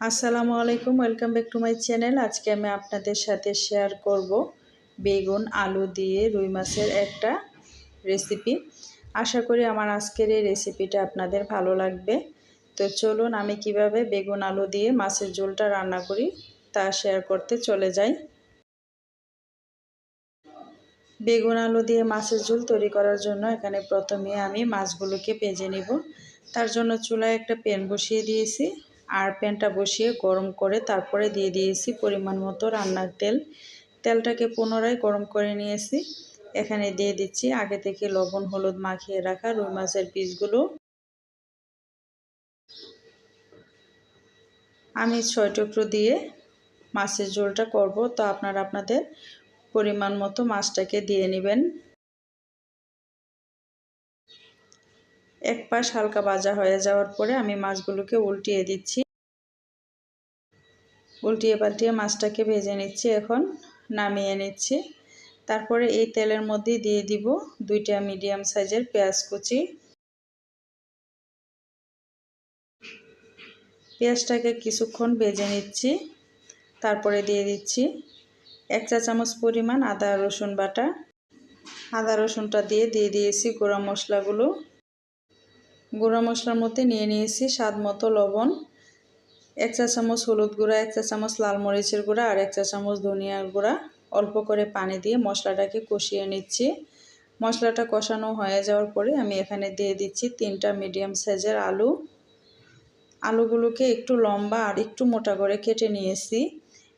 আসসালামু আলাইকুম, welcome back to my channel. আজকে আমি আপনাদের সাথে শেয়ার করব বেগুন, আলু দিয়ে রুই মাছের একটা রেসিপি। আশা করি আমার আজকের এই রেসিপিটা আপনাদের ভালো লাগবে। তো চলুন, আমি কীভাবে বেগুন, আলু দিয়ে মাছের ঝোলটা রান্না করি তা শেয়ার করতে চলে যাই। বেগুন, আলু দিয়ে মাছের ঝোল তৈরি করার জন্য এখানে প্রথমে আমি মাছগুলোকে ভেজে নিব। তার জন্য চুলায় একটা প্যান বসিয়ে দিয়েছি। আর প্যানটা বসিয়ে গরম করে তারপরে দিয়ে দিয়েছি পরিমাণ মতো রান্নার তেল। তেলটাকে পুনরায় গরম করে নিয়েছি। এখানে দিয়ে দিচ্ছি আগে থেকে লবণ, হলুদ মাখিয়ে রাখা রুই মাছের পিসগুলো। আমি ছয় টুকরো দিয়ে মাছের ঝোলটা করব। তো আপনারা আপনাদের পরিমাণ মতো মাছটাকে দিয়ে নেবেন। এক পাশ হালকা ভাজা হয়ে যাওয়ার পরে আমি মাছগুলোকে উল্টিয়ে দিচ্ছি। উল্টিয়ে পাল্টিয়ে মাছটাকে ভেজে নিচ্ছি, এখন নামিয়ে নিচ্ছি। তারপরে এই তেলের মধ্যে দিয়ে দিব দুইটা মিডিয়াম সাইজের পেঁয়াজ কুচি। পেঁয়াজটাকে কিছুক্ষণ ভেজে নিচ্ছি, তারপরে দিয়ে দিচ্ছি এক চা চামচ পরিমাণ আদা, রসুন বাটা। আদা, রসুনটা দিয়ে দিয়ে দিয়েছি গুঁড়া মশলাগুলো। গুঁড়া মশলার মধ্যে নিয়ে নিয়েছি স্বাদ মতো লবণ। এক চা চামচ হলুদ গুঁড়া, এক চা চামচ লাল মরিচের গুঁড়া আর এক চা চামচ ধনিয়ার গুঁড়া। অল্প করে পানি দিয়ে মশলাটাকে কষিয়ে নিচ্ছি। মশলাটা কষানো হয়ে যাওয়ার পরে আমি এখানে দিয়ে দিচ্ছি তিনটা মিডিয়াম সাইজের আলু। আলুগুলোকে একটু লম্বা আর একটু মোটা করে কেটে নিয়েছি।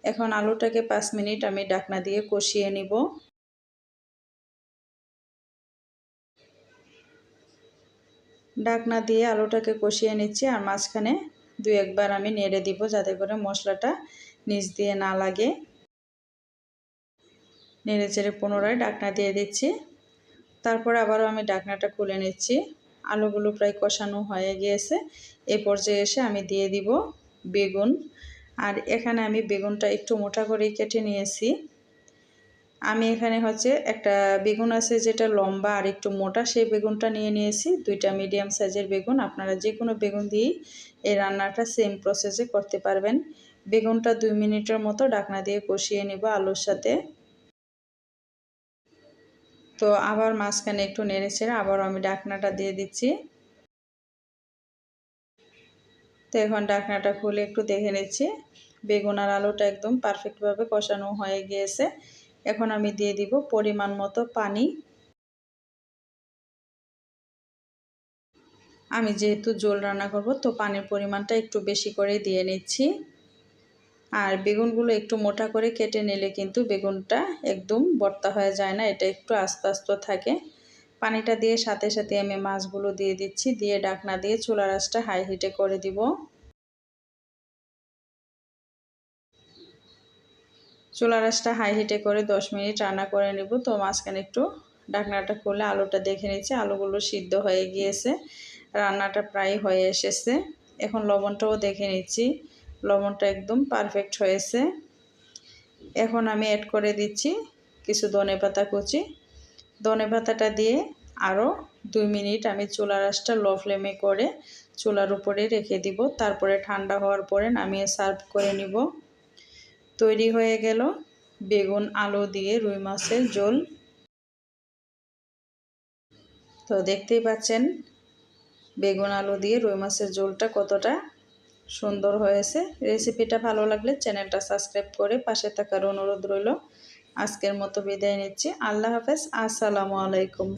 এখন আলুটাকে পাঁচ মিনিট আমি ডাকনা দিয়ে কষিয়ে নিব। ডাকনা দিয়ে আলুটাকে কষিয়ে নিচ্ছি আর মাঝখানে দু একবার আমি নেড়ে দিব যাতে করে মশলাটা নিচ দিয়ে না লাগে। নেড়ে চেড়ে পুনরায় ডাকনা দিয়ে দিচ্ছি। তারপর আবারও আমি ডাকনাটা খুলে নিচ্ছি। আলুগুলো প্রায় কষানো হয়ে গিয়েছে। এ পর্যায়ে এসে আমি দিয়ে দিব বেগুন। আর এখানে আমি বেগুনটা একটু মোটা করে কেটে নিয়েছি। আমি এখানে হচ্ছে একটা বেগুন আছে, যেটা লম্বা আর একটু মোটা, সেই বেগুনটা নিয়ে নিয়েছি। দুইটা মিডিয়াম সাইজের বেগুন। আপনারা যে কোনো বেগুন দিয়েই এই রান্নাটা সেম প্রসেসে করতে পারবেন। বেগুনটা দুই মিনিটের মতো ডাকনা দিয়ে কষিয়ে নিব আলুর সাথে। তো আবার মাঝখানে একটু নেড়ে ছেড়ে আবার আমি ডাকনাটা দিয়ে দিচ্ছি। তো এখন ডাকনাটা খুলে একটু দেখে নিচ্ছি। বেগুন আর আলুটা একদম পারফেক্টভাবে কষানো হয়ে গিয়েছে। এখন আমি দিয়ে দিব পরিমাণ মতো পানি। আমি যেহেতু জোল রান্না করব, তো পানির পরিমাণটা একটু বেশি করে দিয়ে নিচ্ছি। আর বেগুনগুলো একটু মোটা করে কেটে নিলে কিন্তু বেগুনটা একদম বর্তা হয়ে যায় না, এটা একটু আস্তে আস্তে থাকে। পানিটা দিয়ে সাথে সাথে আমি মাছগুলো দিয়ে দিচ্ছি, দিয়ে ডাকনা দিয়ে চুলা রাসটা হাই হিটে করে দিব। চুলা রাসটা হাই হিটে করে 10 মিনিট রান্না করে নেব। তো মাঝখানে একটু ঢাকনাটা খুলে আলুটা দেখে নিচ্ছি। আলুগুলো সিদ্ধ হয়ে গিয়েছে। রান্নাটা প্রায় হয়ে এসেছে। এখন লবণটাও দেখে নিচ্ছি। লবণটা একদম পারফেক্ট হয়েছে। এখন আমি অ্যাড করে দিচ্ছি কিছু ধনে পাতা কুচি। ধনে পাতাটা দিয়ে আরও দুই মিনিট আমি চুলা রাসটা লো ফ্লেমে করে চুলার উপরে রেখে দিব। তারপরে ঠান্ডা হওয়ার পরে নামিয়ে সার্ভ করে নিব। তৈরি হয়ে গেল বেগুন, আলু দিয়ে রুই মাছের ঝোল। তো দেখতেই পাচ্ছেন, বেগুন, আলু দিয়ে রুই মাছের ঝোলটা কতটা সুন্দর হয়েছে। রেসিপিটা ভালো লাগলে চ্যানেলটা সাবস্ক্রাইব করে পাশে থাকার অনুরোধ রইল। আজকের মতো বিদায় নিচ্ছি। আল্লাহ হাফেজ। আসসালামু আলাইকুম।